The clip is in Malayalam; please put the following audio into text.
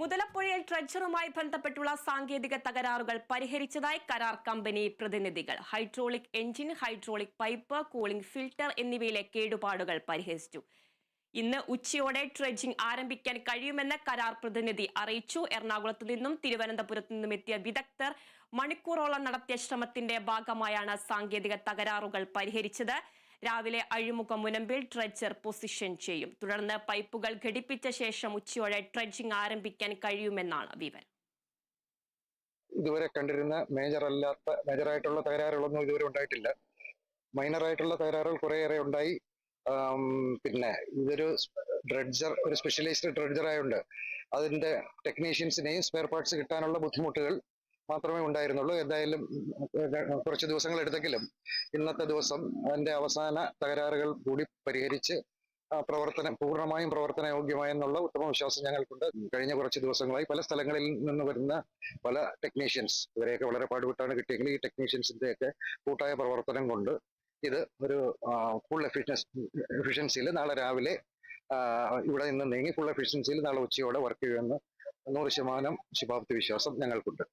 മുതലപ്പുഴയിൽ ട്രഡ്ജറുമായി ബന്ധപ്പെട്ടുള്ള സാങ്കേതിക തകരാറുകൾ പരിഹരിച്ചതായി കരാർ കമ്പനി പ്രതിനിധികൾ. Hydraulic engine hydraulic pipe cooling filter എന്നിവയിലെ കേടുപാടുകൾ പരിഹരിച്ചു. ഇന്ന് ഉച്ചയോടെ ട്രെഡ്ജിംഗ് ആരംഭിക്കാൻ കഴിയുമെന്ന് കരാർ പ്രതിനിധി അറിയിച്ചു. എറണാകുളത്ത് നിന്നും തിരുവനന്തപുരത്തു നിന്നും എത്തിയ വിദഗ്ധർ മണിക്കൂറോളം നടത്തിയ ശ്രമത്തിന്റെ ഭാഗമായാണ് സാങ്കേതിക തകരാറുകൾ പരിഹരിച്ചത്. രാവിലെ അഴിമുഖം മുനമ്പിൽ ട്രെഡ്ജർ പൊസിഷൻ ചെയ്യും. തുടർന്ന് പൈപ്പുകൾ ഘടിപ്പിച്ച ശേഷം ഉച്ചയോടെ ട്രെഡ്ജിംഗ് ആരംഭിക്കാൻ കഴിയുമെന്നാണ് വിവരം. ഇതുവരെ കണ്ടിരുന്ന മേജർ അല്ലാത്ത മേജറായിട്ടുള്ള തകരാറുകളൊന്നും ഇതുവരെ ഉണ്ടായിട്ടില്ല. മൈനർ ആയിട്ടുള്ള തകരാറുകൾ കുറേയേറെ ഉണ്ടായി. പിന്നെ ഇതൊരു ഡ്രഡ്ജർ ഒരു സ്പെഷ്യലൈസ്ഡ് ഡ്രഡ്ജർ ആയതുകൊണ്ട് അതിന്റെ ടെക്നീഷ്യൻസിനെയും സ്പെയർ പാർട്സ് കിട്ടാനുള്ള ബുദ്ധിമുട്ടുകൾ മാത്രമേ ഉണ്ടായിരുന്നുള്ളൂ. എന്തായാലും കുറച്ച് ദിവസങ്ങൾ എടുത്തെങ്കിലും ഇന്നത്തെ ദിവസം അതിന്റെ അവസാന തകരാറുകൾ കൂടി പരിഹരിച്ച് പ്രവർത്തനം പൂർണമായും പ്രവർത്തനയോഗ്യമായെന്നുള്ള ഉത്തമ വിശ്വാസം ഞങ്ങൾക്കുണ്ട്. കഴിഞ്ഞ കുറച്ച് ദിവസങ്ങളായി പല സ്ഥലങ്ങളിൽ നിന്ന് വരുന്ന പല ടെക്നീഷ്യൻസ് ഇവരെയൊക്കെ വളരെ പാടുപെട്ടാണ് കിട്ടിയെങ്കിൽ ഈ ടെക്നീഷ്യൻസിന്റെ ഒക്കെ കൂട്ടായ പ്രവർത്തനം കൊണ്ട് ഇത് ഒരു ഫുൾ എഫിഷ്യൻസ് എഫിഷ്യൻസിയിൽ നാളെ രാവിലെ ഇവിടെ നിന്ന് നീങ്ങി ഫുൾ എഫിഷ്യൻസിയിൽ നാളെ ഉച്ചയോടെ വർക്ക് ചെയ്യുമെന്ന് നൂറ് ശതമാനം ശുഭാപ്തി വിശ്വാസം ഞങ്ങൾക്കുണ്ട്.